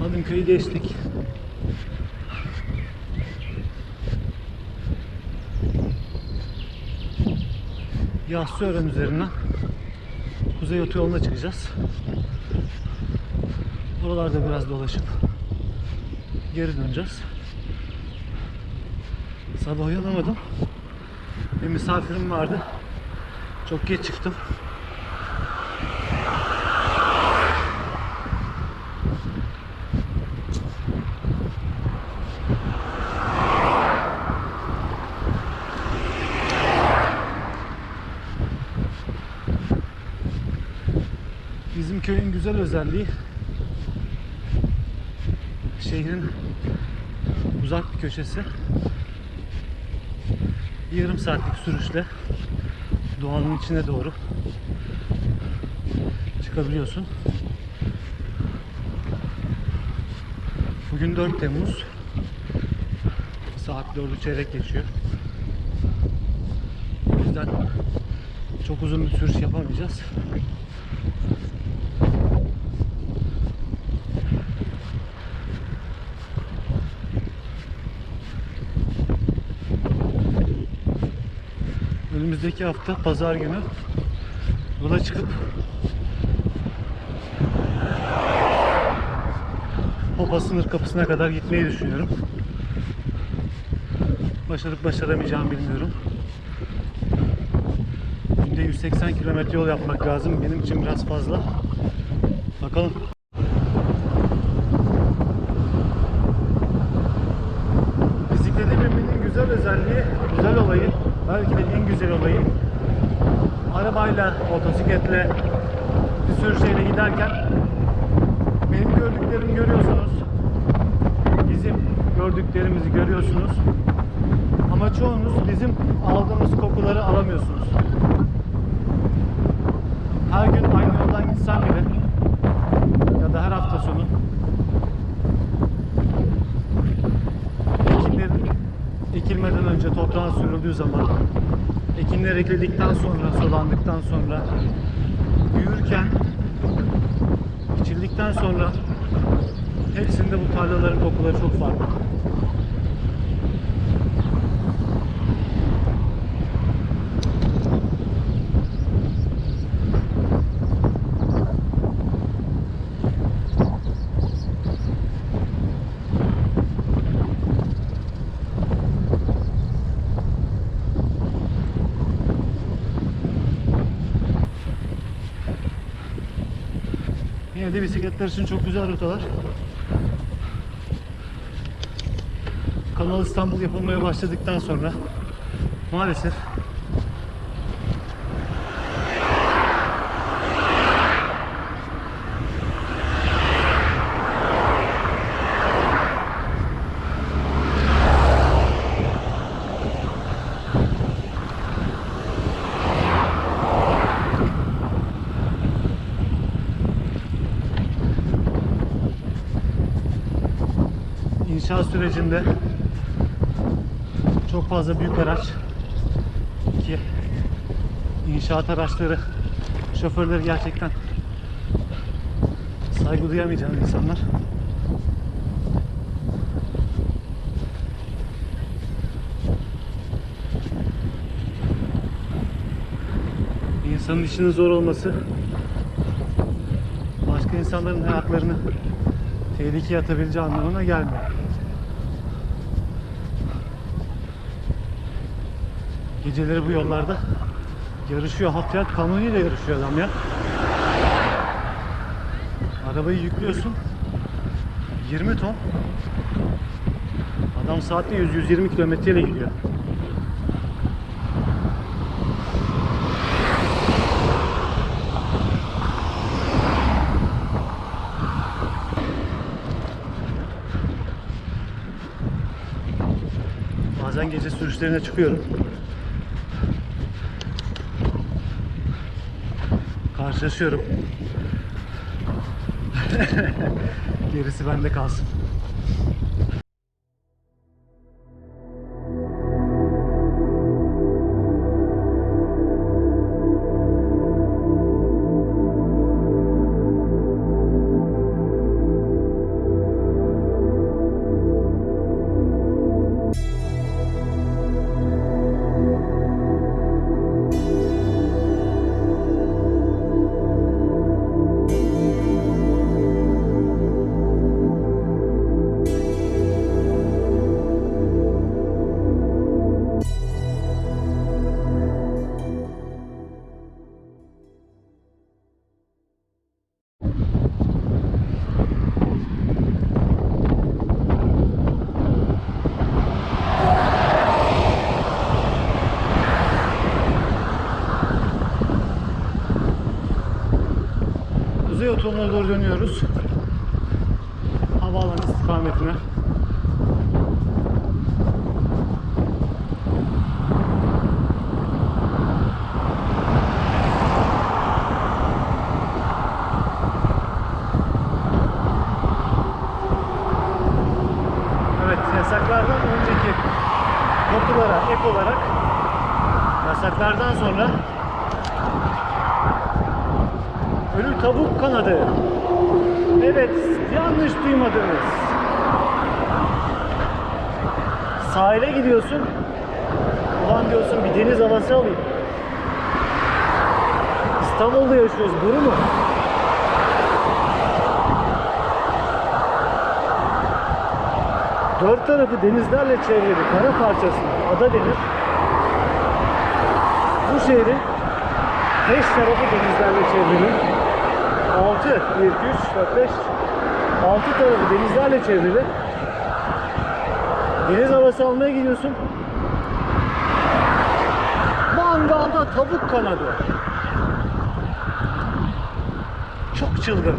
Hadımköy'ü geçtik. Yassıören üzerinden Kuzey Otoyolu'na çıkacağız. Oralarda biraz dolaşıp geri döneceğiz. Sabah uyanamadım. Bir misafirim vardı. Çok geç çıktım. Bizim köyün güzel özelliği şehrin uzak bir köşesi. Yarım saatlik sürüşle doğanın içine doğru çıkabiliyorsun. Bugün 4 Temmuz. Saat 4'ü çeyrek geçiyor. O yüzden çok uzun bir sürüş yapamayacağız. Önümüzdeki hafta pazar günü yola çıkıp Hopa sınır kapısına kadar gitmeyi düşünüyorum. Başarıp başaramayacağımı bilmiyorum. Günde 180 kilometre yol yapmak lazım. Benim için biraz fazla. Bakalım. Bisiklete binmenin güzel özelliği, güzel olayı, belki de en güzel olayı arabayla, motosikletle, bir sürü şeyle giderken benim gördüklerimi görüyorsunuz. Bizim gördüklerimizi görüyorsunuz. Ama çoğunuz bizim aldığımız kokuları alamıyorsunuz. Her gün aynı yoldan gitsem bile ya da her hafta sonu ekilmeden önce toprağın sürüldüğü zaman ekinler ekildikten sonra sulandıktan sonra büyürken biçildikten sonra hepsinde bu tarlaların kokuları çok farklı. Yine de bisikletler için çok güzel rotalar. Kanal İstanbul yapılmaya başladıktan sonra maalesef inşaat sürecinde çok fazla büyük araç ki inşaat araçları şoförleri gerçekten saygı duyamayacağım insanlar. İnsanın işinin zor olması başka insanların hayatlarını tehlikeye atabileceği anlamına gelmiyor. Geceleri bu yollarda yarışıyor. Hafifiyat kamyonuyla yarışıyor adam ya. Arabayı yüklüyorsun. 20 ton. Adam saatte 100-120 kilometreyle gidiyor. Bazen gece sürüşlerine çıkıyorum. Karşılaşıyorum. Gerisi bende kalsın. Otomola doğru dönüyoruz. Havaalanı istikametine. Yanlış duymadınız. Sahile gidiyorsun. Ulan diyorsun bir deniz havası alayım. İstanbul'da yaşıyoruz, bunu mu? Dört tarafı denizlerle çevrili kara parçası ada denir. Bu şehrin beş tarafı denizlerle çevrili. Altı, bir, iki, üç, dört, beş. Altı tarafı denizlerle çevrili. Deniz havası almaya gidiyorsun. Mangalda tavuk kanadı. Çok çılgın.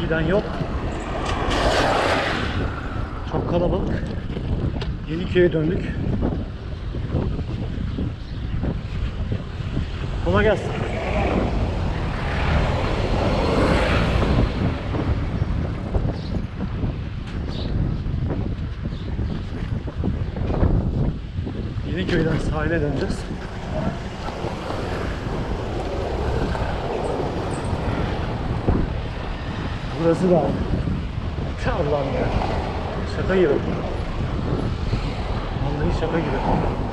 Giden yol çok kalabalık. Yeniköy'e döndük. Kolay gelsin. Yeniköy'den sahile döneceğiz. Burası da Allah'ım ya. Şaka gibi. Vallahi şaka gibi.